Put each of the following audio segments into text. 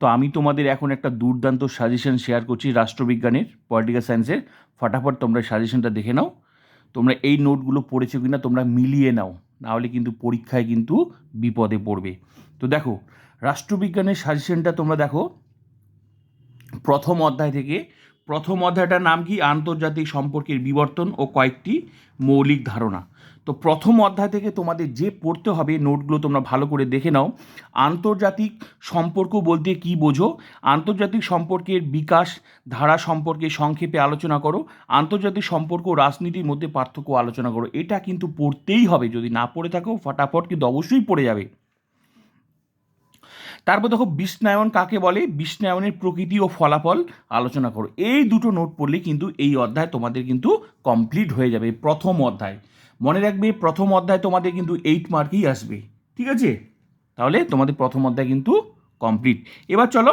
তো আমি তোমাদের এখন একটা দুর্দান্ত সাজেশন শেয়ার করছি রাষ্ট্রবিজ্ঞানের পলিটিক্যাল সায়েন্সের ফটাফট তোমরা সাজেশনটা দেখে নাও। তোমরা এই নোটগুলো পড়েছো কিনা তোমরা মিলিয়ে নাও। নাহলে কিন্তু পরীক্ষায় কিন্তু বিপদে পড়বে। তো দেখো, রাষ্ট্রবিজ্ঞানের সাজেশনটা তোমরা দেখো, প্রথম অধ্যায় থেকে। প্রথম অধ্যায়টার নাম কি? আন্তর্জাতিক সম্পর্কের বিবর্তন ও কয়েকটি মৌলিক ধারণা। তো প্রথম অধ্যায় থেকে তোমাদের যে পড়তে হবে নোটগুলো তোমরা ভালো করে দেখে নাও। আন্তর্জাতিক সম্পর্ক বলতে কি বোঝো? আন্তর্জাতিক সম্পর্কের বিকাশ ধারা সম্পর্কে সংক্ষেপে আলোচনা করো। আন্তর্জাতিক সম্পর্ক রাজনীতির মধ্যে পার্থক্য আলোচনা করো। এটা কিন্তু পড়তেই হবে। যদি না পড়ে থাকো, ফটাফট কিন্তু অবশ্যই পড়ে যাবে। তারপর দেখো বিশ্বায়ন কাকে বলে? বিশ্বায়নের প্রকৃতি ও ফলাফল আলোচনা করো। এই দুটো নোট পড়লে কিন্তু এই অধ্যায় তোমাদের কিন্তু কমপ্লিট হয়ে যাবে প্রথম অধ্যায়। মনে রাখবে, প্রথম অধ্যায় তোমাদের কিন্তু এইট মার্কেই আসবে, ঠিক আছে? তাহলে তোমাদের প্রথম অধ্যায় কিন্তু কমপ্লিট এবার চলো,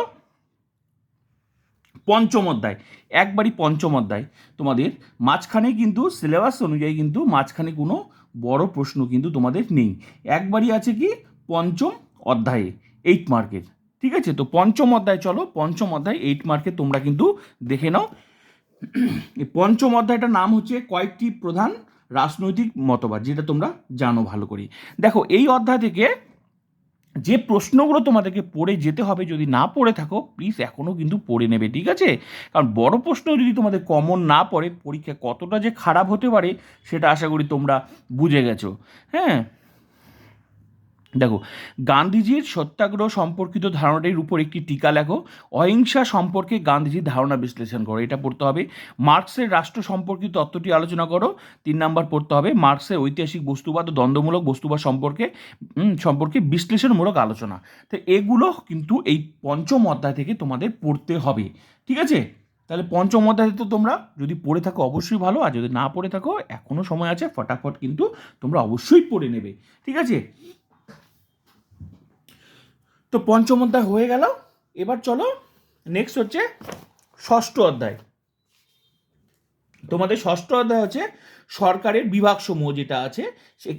পঞ্চম অধ্যায়, একবারই পঞ্চম অধ্যায়। তোমাদের মাঝখানে কিন্তু সিলেবাস অনুযায়ী কিন্তু মাঝখানে কোনো বড় প্রশ্ন কিন্তু তোমাদের নেই। একবারই আছে কি? পঞ্চম অধ্যায়ে। এইট মার্কের ঠিক আছে? তো পঞ্চম অধ্যায়, চলো। পঞ্চম অধ্যায় এইট মার্কে তোমরা কিন্তু দেখে নাও। এই পঞ্চম অধ্যায়টার নাম হচ্ছে কয়েকটি প্রধান রাজনৈতিক মতবাদ, যেটা তোমরা জানো ভালো করে দেখো, এই অধ্যায় থেকে যে প্রশ্নগুলো তোমাদেরকে পড়ে যেতে হবে, যদি না পড়ে থাকো প্লিজ এখনও কিন্তু পড়ে নেবে, ঠিক আছে? কারণ বড় প্রশ্ন যদি তোমাদের কমন না পড়ে, পরীক্ষা কতটা যে খারাপ হতে পারে, সেটা আশা করি তোমরা বুঝে গেছো। হ্যাঁ? দেখো, গান্ধীজির সত্যাগ্রহ সম্পর্কিত ধারণাটির উপর একটি টিকা লেখো। অহিংসা সম্পর্কে গান্ধীজির ধারণা বিশ্লেষণ করো। এটা পড়তে হবে। মার্কসের রাষ্ট্র সম্পর্কিত তত্ত্বটি আলোচনা করো। তিন নাম্বার পড়তে হবে, মার্কসের ঐতিহাসিক বস্তুবাদ ও দ্বন্দ্বমূলক বস্তুবাদ সম্পর্কে সম্পর্কে বিশ্লেষণমূলক আলোচনা। তো এগুলো কিন্তু এই পঞ্চম অধ্যায় থেকে তোমাদের পড়তে হবে। ঠিক আছে? তাহলে পঞ্চম অধ্যায় তো তোমরা যদি পড়ে থাকো অবশ্যই ভালো, আর যদি না পড়ে থাকো এখনও সময় আছে, ফটাফট কিন্তু তোমরা অবশ্যই পড়ে নেবে। ঠিক আছে? তো পঞ্চম অধ্যায় হয়ে গেল। এবার চলো নেক্সট হচ্ছে ষষ্ঠ অধ্যায়। তোমাদের ষষ্ঠ অধ্যায় হচ্ছে সরকারের বিভাগ সমূহ যেটা আছে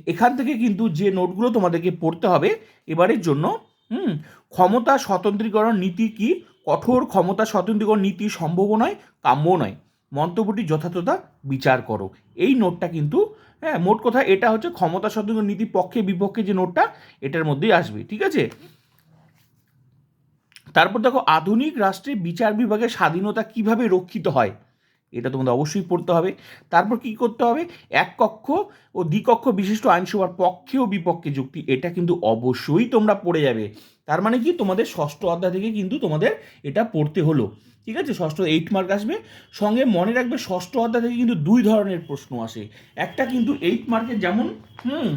এখান থেকে কিন্তু যে নোটগুলো তোমাদেরকে পড়তে হবে, এবারের জন্য, হুম, ক্ষমতা স্বতন্ত্রীকরণ নীতি কি? কঠোর ক্ষমতা স্বতন্ত্রীকরণ নীতি সম্ভব নয়, কাম্য নয়। মন্তব্যটি যথাযথতা বিচার করো। এই নোটটা কিন্তু হ্যাঁ মোট কথা এটা হচ্ছে ক্ষমতা স্বতন্ত্র নীতি পক্ষে বিপক্ষে যে নোটটা, এটার মধ্যেই আসবে, ঠিক আছে? তারপর দেখো, আধুনিক রাষ্ট্রে বিচার বিভাগের স্বাধীনতা কীভাবে রক্ষিত হয়, এটা তোমাদের অবশ্যই পড়তে হবে। তারপর কি করতে হবে? এক কক্ষ ও দ্বিকক্ষ বিশিষ্ট আইনসভার পক্ষে ও বিপক্ষে যুক্তি, এটা কিন্তু অবশ্যই তোমরা পড়ে যাবে। তার মানে কি? তোমাদের ষষ্ঠ অধ্যায় থেকে কিন্তু তোমাদের এটা পড়তে হলো। ঠিক আছে? ষষ্ঠ এইট মার্ক আসবে। সঙ্গে মনে রাখবে, ষষ্ঠ অধ্যায় থেকে কিন্তু দুই ধরনের প্রশ্ন আসে। একটা কিন্তু এইট মার্কের যেমন, হুম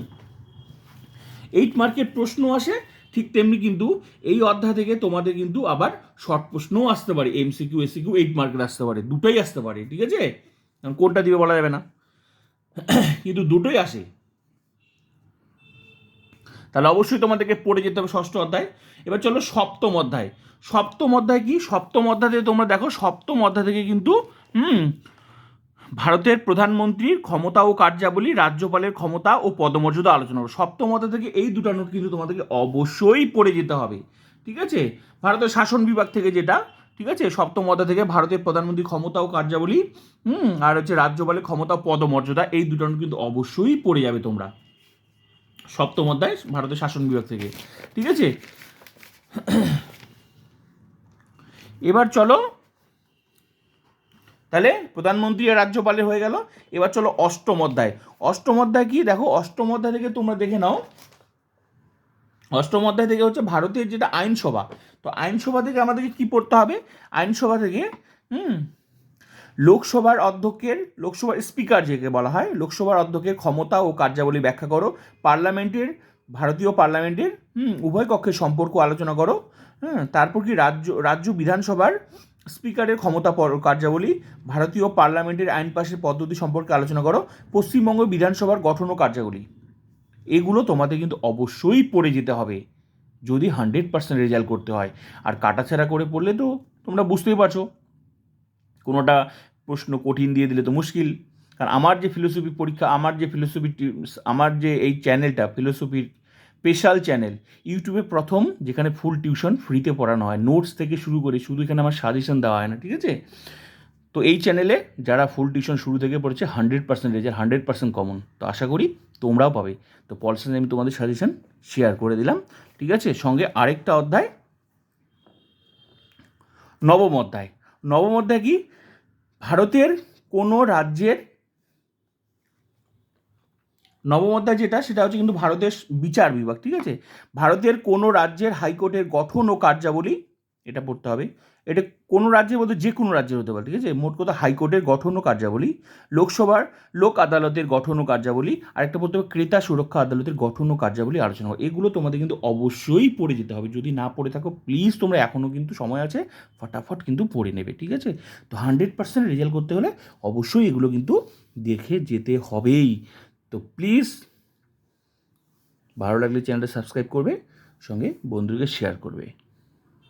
এইট মার্কের প্রশ্ন আসে ঠিক তেমনি কিন্তু এই অধ্যায় থেকে তোমাদের কিন্তু আবার শর্ট প্রশ্নও আসতে পারে এমসিকিউ এসিকিউ এইট মার্কের আসতে পারে, দুটোই আসতে পারে, ঠিক আছে? কোনটা দিবে বলা যাবে না। কিন্তু দুটোই আসে। তাহলে অবশ্যই তোমাদেরকে পড়ে যেতে হবে ষষ্ঠ অধ্যায়। এবার চলো সপ্তম অধ্যায়। সপ্তম অধ্যায় কি? সপ্তম অধ্যায় থেকে তোমরা দেখো, সপ্তম অধ্যায় থেকে কিন্তু, হুম ভারতের প্রধানমন্ত্রীর ক্ষমতা ও কার্যাবলী, রাজ্যপালের ক্ষমতা ও পদমর্যাদা আলোচনা করো। সপ্তম থেকে এই দুটো নোট কিন্তু তোমাদেরকে অবশ্যই পড়ে যেতে হবে। ঠিক আছে? ভারতের শাসন বিভাগ থেকে যেটা, ঠিক আছে? সপ্তম থেকে ভারতের প্রধানমন্ত্রীর ক্ষমতা ও কার্যাবলী, হুম, আর হচ্ছে রাজ্যপালের ক্ষমতা ও পদমর্যাদা, এই দুটো নোট কিন্তু অবশ্যই পড়ে যাবে তোমরা। সপ্তম অধ্যায়, ভারতের শাসন বিভাগ থেকে। ঠিক আছে? এবার চলো তাহলে প্রধানমন্ত্রী আর রাজ্যপালের হয়ে গেল। এবার চলো অষ্টম অধ্যায়। অষ্টম অধ্যায় কি? দেখো, অষ্টম অধ্যায় থেকে তোমরা দেখে নাও। অষ্টম অধ্যায় থেকে হচ্ছে ভারতের যেটা আইনসভা। তো আইনসভা থেকে আমাদেরকে কি পড়তে হবে? আইনসভা থেকে, হুম, লোকসভার অধ্যক্ষের, লোকসভার স্পিকার যেকে বলা হয়, লোকসভার অধ্যক্ষের ক্ষমতা ও কার্যাবলী ব্যাখ্যা করো। পার্লামেন্টের, ভারতীয় পার্লামেন্টের, হুম, উভয় কক্ষের সম্পর্ক আলোচনা করো। হ্যাঁ তারপর কি? রাজ্য রাজ্য বিধানসভার স্পিকারের ক্ষমতা কার্যাবলী, ভারতীয় পার্লামেন্টের আইন পাশের পদ্ধতি সম্পর্কে আলোচনা করো, পশ্চিমবঙ্গ বিধানসভার গঠন ও কার্যাবলী। এগুলো তোমাদের কিন্তু অবশ্যই পড়ে যেতে হবে, যদি হান্ড্রেড পার্সেন্ট রেজাল্ট করতে হয়। আর কাটাছেড়া করে পড়লে তো তোমরা বুঝতেই পারছ, কোনোটা প্রশ্ন কঠিন দিয়ে দিলে তো মুশকিল। কারণ আমার যে ফিলোসফি পরীক্ষা, আমার যে ফিলোসফি আমার যে এই চ্যানেলটা ফিলোসফির স্পেশাল চ্যানেল ইউটিউবে প্রথম যেখানে ফুল টিউশন ফ্রিতে পড়ানো হয়। নোটস থেকে শুরু করে শুধু এখানে আমার সাজেশন দেওয়া হয় না, ঠিক আছে? তো এই চ্যানেলে যারা ফুল টিউশন শুরু থেকে পড়েছে hundred percent result hundred percent common তো আশা করি তোমরাও পাবে। তো পলসেন আমি তোমাদের সাজেশন শেয়ার করে দিলাম, ঠিক আছে? সঙ্গে আরেকটা অধ্যায়, নবম অধ্যায়। নবম অধ্যায় কি? ভারতের কোনো রাজ্যের নবম অধ্যায় যেটা, সেটা হচ্ছে কিন্তু ভারতের বিচার বিভাগ, ঠিক আছে? ভারতের কোনো রাজ্যের হাইকোর্টের গঠন ও কার্যাবলী, এটা পড়তে হবে, এটা কোনো রাজ্যের বলতে যে কোনো রাজ্যের হতে পারে, ঠিক আছে? মোট কথা হাইকোর্টের গঠন ও কার্যাবলী, লোকসভার লোক আদালতের গঠন ও কার্যাবলী আর একটা বলতে হবে ক্রেতা সুরক্ষা আদালতের গঠন ও কার্যাবলী আলোচনা হবে। এগুলো তোমাদের কিন্তু অবশ্যই পড়ে যেতে হবে। যদি না পড়ে থাকো প্লিজ তোমরা এখনও কিন্তু সময় আছে, ফটাফট কিন্তু পড়ে নেবে, ঠিক আছে? তো হান্ড্রেড পার্সেন্ট রেজাল্ট করতে হলে অবশ্যই এগুলো কিন্তু দেখে যেতে হবেই। তো প্লিজ ভালো লাগলে চ্যানেলটা সাবস্ক্রাইব করবে সঙ্গে বন্ধুকে শেয়ার করবে।